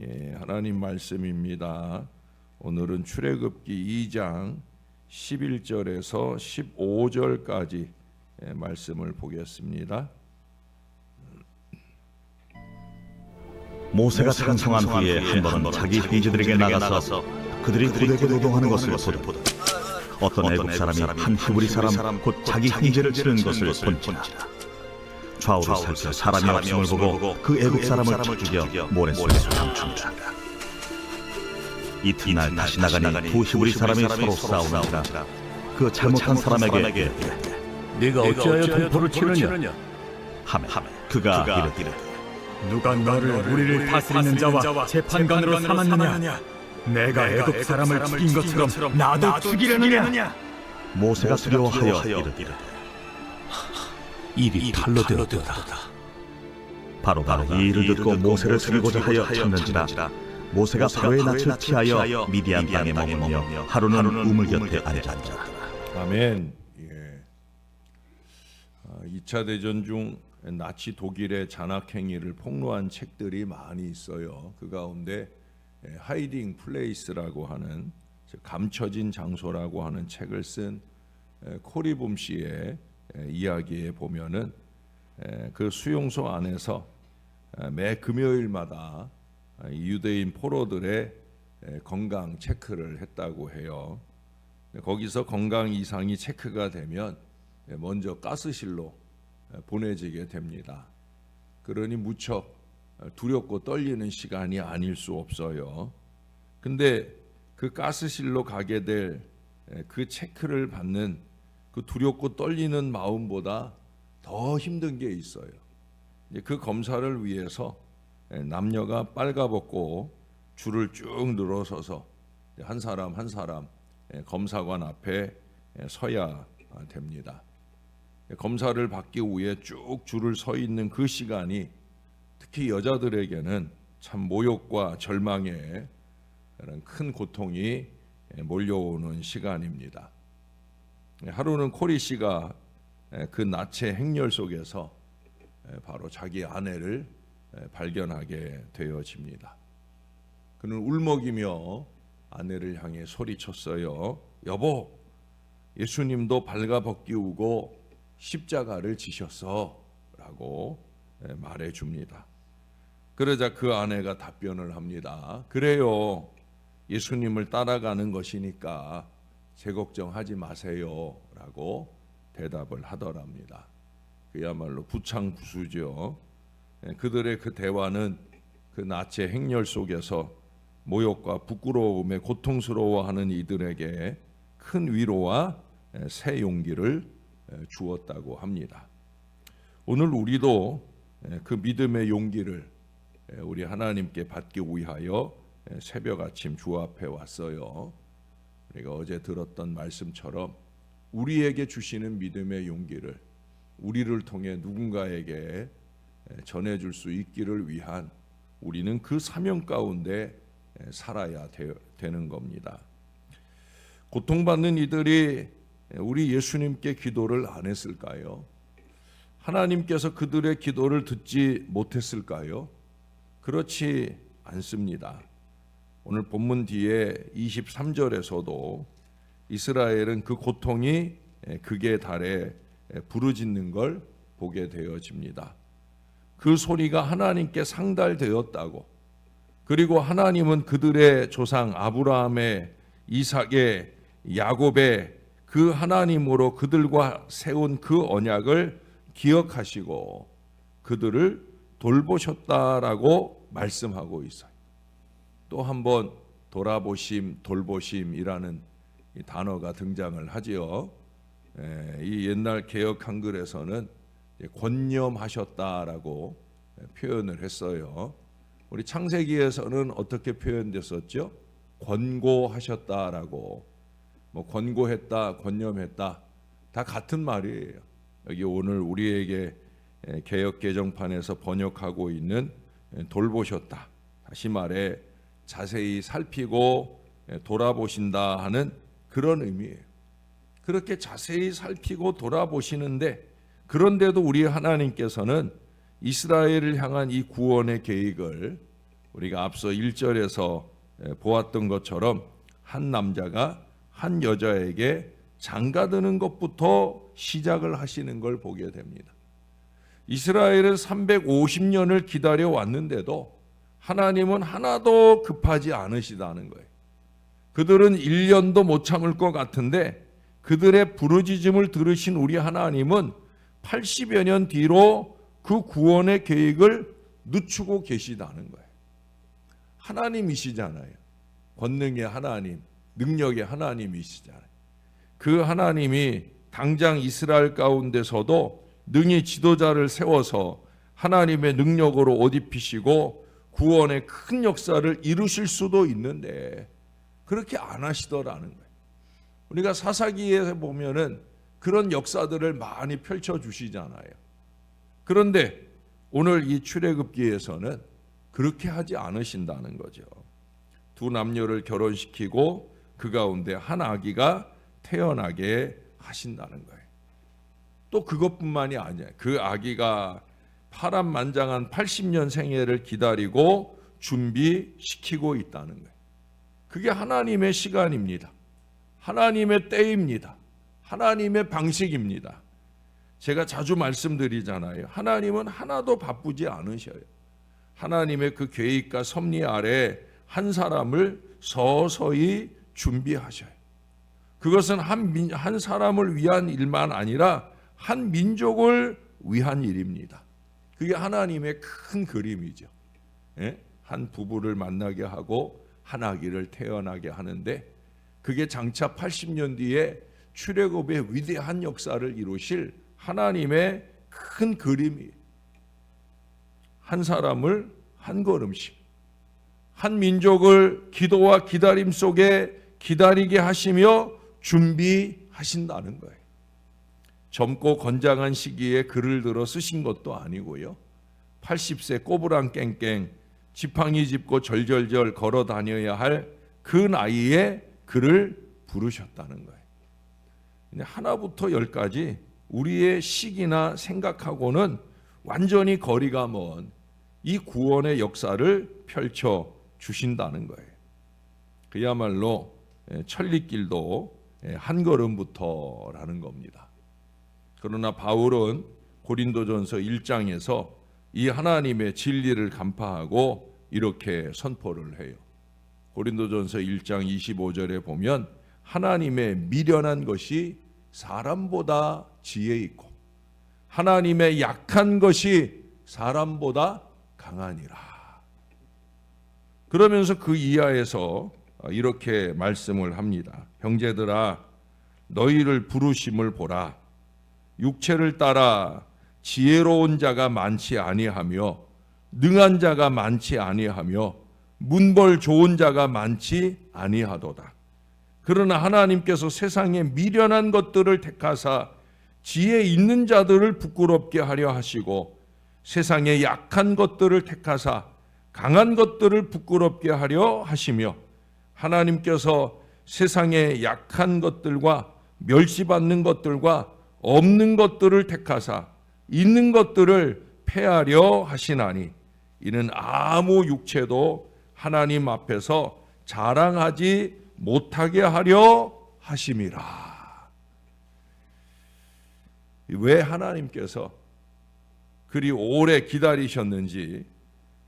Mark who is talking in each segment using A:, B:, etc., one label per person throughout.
A: 예, 하나님 말씀입니다. 오늘은 출애굽기 2장 11절에서 15절까지 예, 말씀을 보겠습니다.
B: 모세가 창성한 후에 한 번은 자기 형제들에게 나가서 그들이 고되게 노동하는 것을 보다 어떤 애국 사람이 한 히브리 사람 곧 자기 형제를 치는 것을 본지라 좌우로 살펴 사람이 없음을 보고 그 애국 사람을 죽여 모래 속에 감춘다. 이튿날 다시 나가니 두 히브리 사람이 서로 싸우니라 그 잘못한 사람에게
C: 네가 어찌하여 동포를 치느냐?
B: 하매 그가 이르되
D: 누가 너를 우리를 다스리는 자와 재판관으로 삼았느냐? 내가 애굽 사람을 죽인 것처럼 나도 죽이려느냐?
B: 모세가 두려워하여 이르되
C: 일이 탈로 되었도다.
B: 바로 바로 이 일을 듣고 모세를 죽이고자 하여 찾는지라 모세가 바로의 낯을 피하여 미디안 땅에 머물며 하루는 우물 곁에 앉았더라
A: 아멘. 예. 아, 2차 대전 중 나치 독일의 잔악 행위를 폭로한 책들이 많이 있어요. 그 가운데 예, 하이딩 플레이스라고 하는 즉 감춰진 장소라고 하는 책을 쓴 예, 코리봄 씨의 예, 이야기에 보면은 예, 그 수용소 안에서 예, 매 금요일마다 아, 이 유대인 포로들의 예, 건강 체크를 했다고 해요. 네, 거기서 건강 이상이 체크가 되면 예, 먼저 가스실로 예, 보내지게 됩니다. 그러니 무척 어, 두렵고 떨리는 시간이 아닐 수 없어요. 근데 그 가스실로 가게 될 그 체크를 받는 그 두렵고 떨리는 마음보다 더 힘든 게 있어요. 그 검사를 위해서 예, 남녀가 빨가벗고 줄을 쭉 늘어서서 한 사람 한 사람 예, 검사관 앞에 예, 서야 됩니다. 예, 검사를 받기 위해 쭉 줄을 서 있는 그 시간이 특히 여자들에게는 참 모욕과 절망의 그런 큰 고통이 예, 몰려오는 시간입니다. 예, 하루는 코리 씨가 예, 그 나체 행렬 속에서 예, 바로 자기 아내를 예, 발견하게 되어집니다. 그는 울먹이며 아내를 향해 소리쳤어요. 여보, 예수님도 발가벗기우고 십자가를 지셨어라고 예, 말해 줍니다. 그러자 그 아내가 답변을 합니다. 그래요. 예수님을 따라가는 것이니까 제 걱정하지 마세요라고 대답을 하더랍니다. 그야말로 부창부수죠. 예, 그들의 그 대화는 그 나체 행렬 속에서 모욕과 부끄러움에 고통스러워하는 이들에게 큰 위로와 예, 새 용기를 예, 주었다고 합니다. 오늘 우리도 예, 그 믿음의 용기를 예, 우리 하나님께 받기 위하여 예, 새벽 아침 주 앞에 왔어요. 우리가 어제 들었던 말씀처럼 우리에게 주시는 믿음의 용기를 우리를 통해 누군가에게 예, 전해줄 수 있기를 위한 우리는 그 사명 가운데 예, 살아야 되, 되는 겁니다. 고통받는 이들이 우리 예수님께 기도를 안 했을까요? 하나님께서 그들의 기도를 듣지 못했을까요? 그렇지 않습니다. 오늘 본문 뒤에 23절에서도 이스라엘은 그 고통이 극에 달해 부르짖는 걸 보게 되어집니다. 그 소리가 하나님께 상달되었다고 그리고 하나님은 그들의 조상 아브라함의 이삭의 야곱의 그 하나님으로 그들과 세운 그 언약을 기억하시고 그들을 돌보셨다라고 말씀하고 있어요. 또 한번 돌아보심, 돌보심이라는 이 단어가 등장을 하지요. 에, 이 옛날 개혁 한글에서는 권념하셨다라고 표현을 했어요. 우리 창세기에서는 어떻게 표현됐었죠? 권고하셨다라고 뭐 권고했다, 권념했다 다 같은 말이에요. 여기 오늘 우리에게 에, 개혁 개정판에서 번역하고 있는 에, 돌보셨다. 다시 말해 자세히 살피고 에, 돌아보신다 하는 그런 의미예요. 그렇게 자세히 살피고 돌아보시는데 그런데도 우리 하나님께서는 이스라엘을 향한 이 구원의 계획을 우리가 앞서 1절에서 보았던 것처럼 한 남자가 한 여자에게 장가드는 것부터 시작을 하시는 걸 보게 됩니다. 이스라엘은 350년을 기다려 왔는데도 하나님은 하나도 급하지 않으시다는 거예요. 그들은 1년도 못 참을 것 같은데 그들의 부르짖음을 들으신 우리 하나님은 80여 년 뒤로 그 구원의 계획을 늦추고 계시다는 거예요. 하나님이시잖아요. 권능의 하나님, 능력의 하나님이시잖아요. 그 하나님이 당장 이스라엘 가운데서도 능히 지도자를 세워서 하나님의 능력으로 옷 입히시고 구원의 큰 역사를 이루실 수도 있는데 그렇게 안 하시더라는 거예요. 우리가 사사기에 보면은 그런 역사들을 많이 펼쳐 주시잖아요. 그런데 오늘 이 출애굽기에서는 그렇게 하지 않으신다는 거죠. 두 남녀를 결혼시키고 그 가운데 한 아기가 태어나게 하신다는 거예요. 또 그것뿐만이 아니야. 그 아기가 파란만장한 80년 생애를 기다리고 준비시키고 있다는 거예요. 그게 하나님의 시간입니다. 하나님의 때입니다. 하나님의 방식입니다. 제가 자주 말씀드리잖아요. 하나님은 하나도 바쁘지 않으셔요. 하나님의 그 계획과 섭리 아래 한 사람을 서서히 준비하셔요. 그것은 한, 민, 한 사람을 위한 일만 아니라 한 민족을 위한 일입니다. 그게 하나님의 큰 그림이죠. 예? 한 부부를 만나게 하고 한 아기를 태어나게 하는데 그게 장차 80년 뒤에 출애굽의 위대한 역사를 이루실 하나님의 큰 그림이 한 사람을 한 걸음씩 한 민족을 기도와 기다림 속에 기다리게 하시며 준비하신다는 거예요. 젊고 건장한 시기에 글을 들어 쓰신 것도 아니고요. 80세 꼬부랑 깽깽 지팡이 짚고 절절절 걸어 다녀야 할 그 나이에 글을 부르셨다는 거예요. 하나부터 열까지 우리의 시기나 생각하고는 완전히 거리가 먼 이 구원의 역사를 펼쳐 주신다는 거예요. 그야말로 천리길도 한 걸음부터라는 겁니다. 그러나 바울은 고린도전서 1장에서 이 하나님의 진리를 간파하고 이렇게 선포를 해요. 고린도전서 1장 25절에 보면 하나님의 미련한 것이 사람보다 지혜 있고 하나님의 약한 것이 사람보다 강하니라. 그러면서 그 이하에서 이렇게 말씀을 합니다. 형제들아 너희를 부르심을 보라. 육체를 따라 지혜로운 자가 많지 아니하며 능한 자가 많지 아니하며 문벌 좋은 자가 많지 아니하도다. 그러나 하나님께서 세상에 미련한 것들을 택하사 지혜 있는 자들을 부끄럽게 하려 하시고 세상에 약한 것들을 택하사 강한 것들을 부끄럽게 하려 하시며 하나님께서 세상에 약한 것들과 멸시받는 것들과 없는 것들을 택하사 있는 것들을 패하려 하시나니 이는 아무 육체도 하나님 앞에서 자랑하지 못하게 하려 하심이라. 왜 하나님께서 그리 오래 기다리셨는지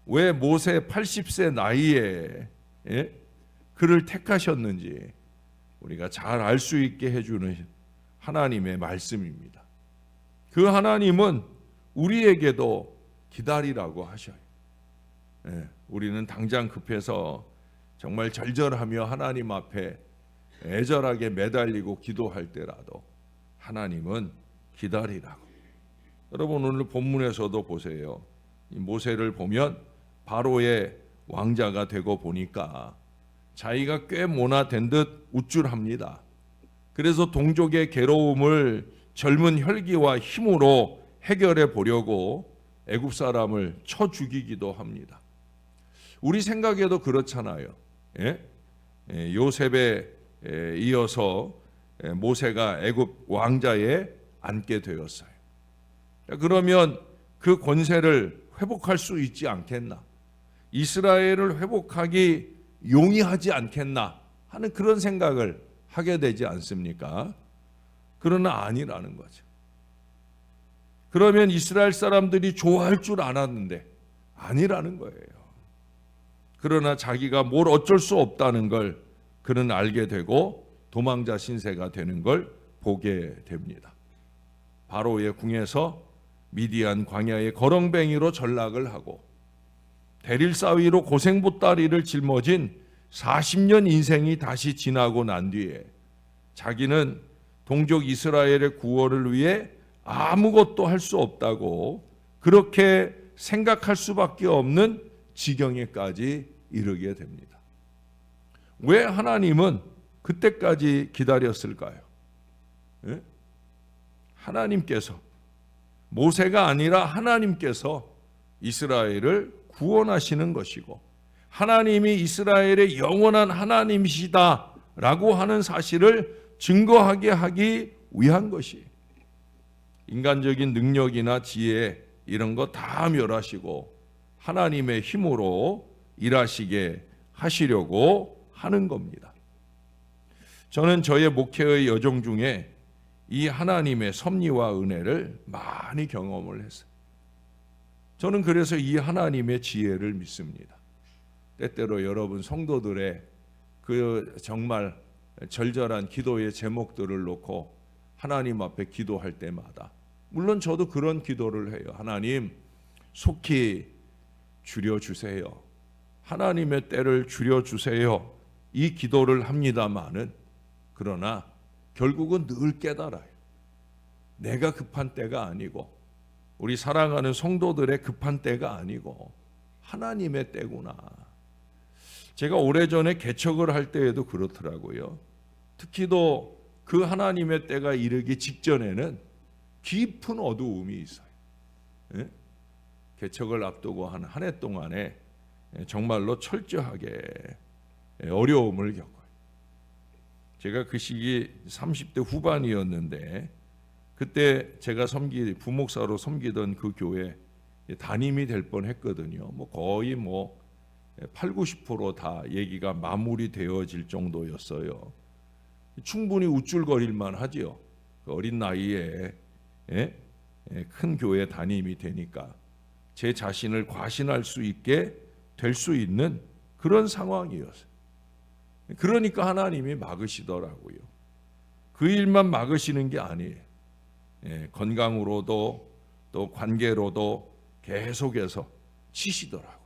A: 왜 모세 80세 나이에 예? 그를 택하셨는지 우리가 잘 알 수 있게 해주는 하나님의 말씀입니다. 그 하나님은 우리에게도 기다리라고 하셔요. 예, 우리는 당장 급해서 정말 절절하며 하나님 앞에 애절하게 매달리고 기도할 때라도 하나님은 기다리라고. 여러분 오늘 본문에서도 보세요. 이 모세를 보면 바로의 왕자가 되고 보니까 자기가 꽤 모나된 듯 우쭐합니다. 그래서 동족의 괴로움을 젊은 혈기와 힘으로 해결해 보려고 애굽 사람을 쳐 죽이기도 합니다. 우리 생각에도 그렇잖아요. 예? 예, 요셉에 에, 이어서 에, 모세가 애굽 왕자에 앉게 되었어요. 그러면 그 권세를 회복할 수 있지 않겠나? 이스라엘을 회복하기 용이하지 않겠나 하는 그런 생각을 하게 되지 않습니까? 그러나 아니라는 거죠. 그러면 이스라엘 사람들이 좋아할 줄 알았는데 아니라는 거예요. 그러나 자기가 뭘 어쩔 수 없다는 걸 그는 알게 되고 도망자 신세가 되는 걸 보게 됩니다. 바로의 궁에서 미디안 광야의 거렁뱅이로 전락을 하고 대릴 사위로 고생보따리를 짊어진 40년 인생이 다시 지나고 난 뒤에 자기는 동족 이스라엘의 구원을 위해 아무것도 할 수 없다고 그렇게 생각할 수밖에 없는 지경에까지 이르게 됩니다. 왜 하나님은 그때까지 기다렸을까요? 예? 하나님께서 모세가 아니라 하나님께서 이스라엘을 구원하시는 것이고 하나님이 이스라엘의 영원한 하나님이시다라고 하는 사실을 증거하게 하기 위한 것이 인간적인 능력이나 지혜 이런 거 다 멸하시고 하나님의 힘으로 일하시게 하시려고 하는 겁니다. 저는 저의 목회의 여정 중에 이 하나님의 섭리와 은혜를 많이 경험을 했어요. 저는 그래서 이 하나님의 지혜를 믿습니다. 때때로 여러분 성도들의 그 정말 절절한 기도의 제목들을 놓고 하나님 앞에 기도할 때마다 물론 저도 그런 기도를 해요. 하나님 속히 줄여 주세요. 하나님의 때를 줄여 주세요. 이 기도를 합니다마는 그러나 결국은 늘 깨달아요. 내가 급한 때가 아니고 우리 사랑하는 성도들의 급한 때가 아니고 하나님의 때구나. 제가 오래전에 개척을 할 때에도 그렇더라고요. 특히도 그 하나님의 때가 이르기 직전에는 깊은 어두움이 있어요. 예? 개척을 앞두고 한 한 해 동안에 정말로 철저하게 어려움을 겪어요. 제가 그 시기 30대 후반이었는데 그때 제가 섬기 부목사로 섬기던 그 교회 담임이 될 뻔했거든요. 뭐 거의 뭐 8, 90%다 얘기가 마무리되어질 정도였어요. 충분히 우쭐거릴만 하지요. 그 어린 나이에 예? 예, 큰 교회 담임이 되니까 제 자신을 과신할 수 있게 될 수 있는 그런 상황이었어요. 그러니까 하나님이 막으시더라고요. 그 일만 막으시는 게 아니에요. 예, 건강으로도 또 관계로도 계속해서 치시더라고요.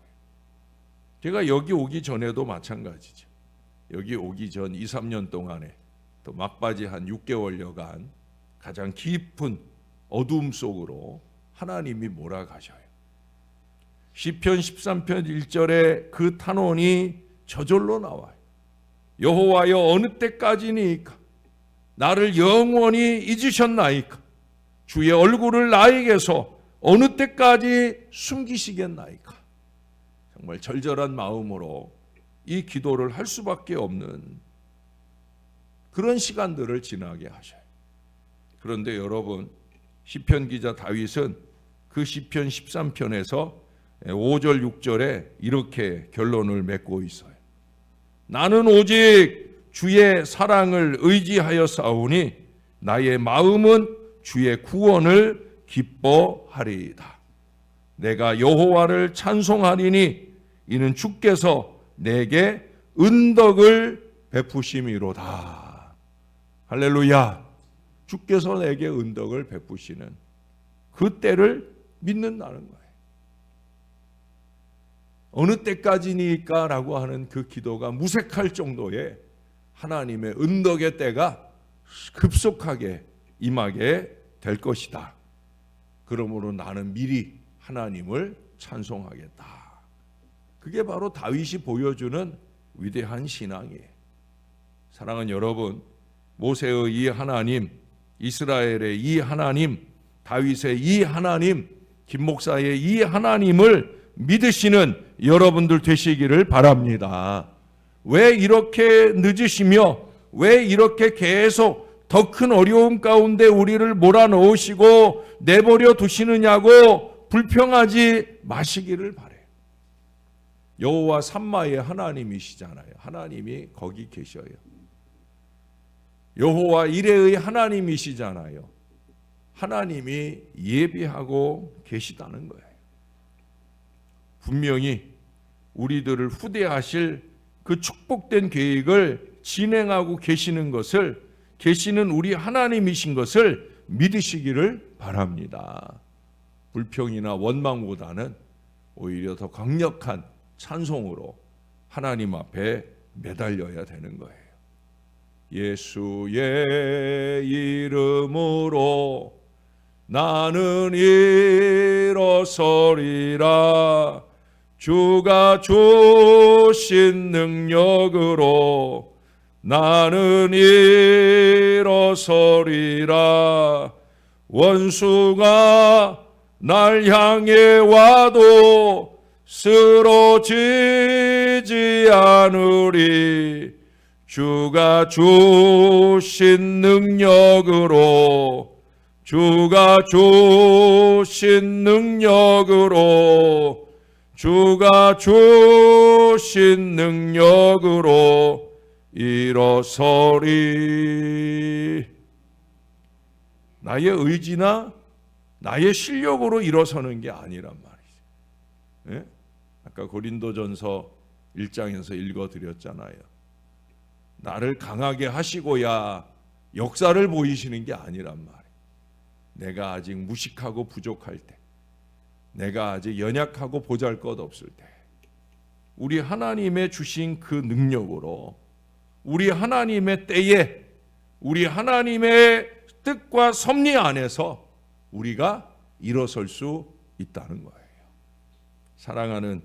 A: 제가 여기 오기 전에도 마찬가지죠. 여기 오기 전 2, 3년 동안에 또 막바지 한 6개월여간 가장 깊은 어두움 속으로 하나님이 몰아가셔요. 시편 13편 1절에 그 탄원이 저절로 나와요. 여호와여 어느 때까지니까 나를 영원히 잊으셨나이까 주의 얼굴을 나에게서 어느 때까지 숨기시겠나이까 정말 절절한 마음으로 이 기도를 할 수밖에 없는 그런 시간들을 지나게 하셔요. 그런데 여러분 시편 기자 다윗은 그 시편 13편에서 5절 6절에 이렇게 결론을 맺고 있어요. 나는 오직 주의 사랑을 의지하여 싸우니 나의 마음은 주의 구원을 기뻐하리이다. 내가 여호와를 찬송하리니 이는 주께서 내게 은덕을 베푸심이로다. 할렐루야. 주께서 내게 은덕을 베푸시는 그 때를 믿는다는 거예요. 어느 때까지니까 라고 하는 그 기도가 무색할 정도의 하나님의 은덕의 때가 급속하게 임하게 될 것이다. 그러므로 나는 미리 하나님을 찬송하겠다. 그게 바로 다윗이 보여주는 위대한 신앙이에요. 사랑하는 여러분, 모세의 이 하나님, 이스라엘의 이 하나님, 다윗의 이 하나님, 김 목사의 이 하나님을 믿으시는 여러분들 되시기를 바랍니다. 왜 이렇게 늦으시며 왜 이렇게 계속 더 큰 어려움 가운데 우리를 몰아넣으시고 내버려 두시느냐고 불평하지 마시기를 바래요. 여호와 삼마의 하나님이시잖아요. 하나님이 거기 계셔요. 여호와 이레의 하나님이시잖아요. 하나님이 예비하고 계시다는 거예요. 분명히 우리들을 후대하실 그 축복된 계획을 진행하고 계시는 것을 계시는 우리 하나님이신 것을 믿으시기를 바랍니다. 불평이나 원망보다는 오히려 더 강력한 찬송으로 하나님 앞에 매달려야 되는 거예요. 예수의 이름으로 나는 일어서리라 주가 주신 능력으로 나는 일어서리라 원수가 날 향해 와도 쓰러지지 않으리 주가 주신 능력으로 주가 주신 능력으로 주가 주신 능력으로 일어서리 나의 의지나 나의 실력으로 일어서는 게 아니란 말이죠. 예? 아까 고린도전서 1장에서 읽어 드렸잖아요. 나를 강하게 하시고야 역사를 보이시는 게 아니란 말이에요. 내가 아직 무식하고 부족할 때, 내가 아직 연약하고 보잘 것 없을 때, 우리 하나님의 주신 그 능력으로 우리 하나님의 때에 우리 하나님의 뜻과 섭리 안에서 우리가 일어설 수 있다는 거예요. 사랑하는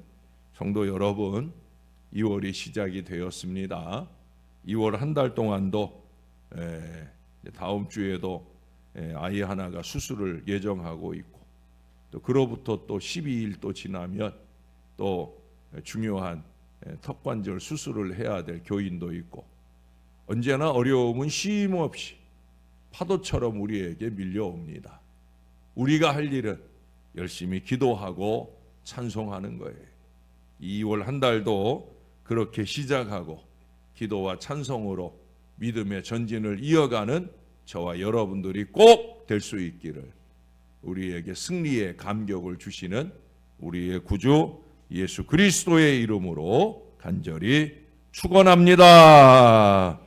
A: 성도 여러분, 2월이 시작이 되었습니다. 2월 한 달 동안도 다음 주에도 에, 아이 하나가 수술을 예정하고 있고 또 그로부터 또 12일 또 지나면 또 중요한 에, 턱관절 수술을 해야 될 교인도 있고 언제나 어려움은 쉼 없이 파도처럼 우리에게 밀려옵니다. 우리가 할 일은 열심히 기도하고 찬송하는 거예요. 2월 한 달도 그렇게 시작하고 기도와 찬송으로 믿음의 전진을 이어가는 저와 여러분들이 꼭 될 수 있기를 우리에게 승리의 감격을 주시는 우리의 구주 예수 그리스도의 이름으로 간절히 축원합니다.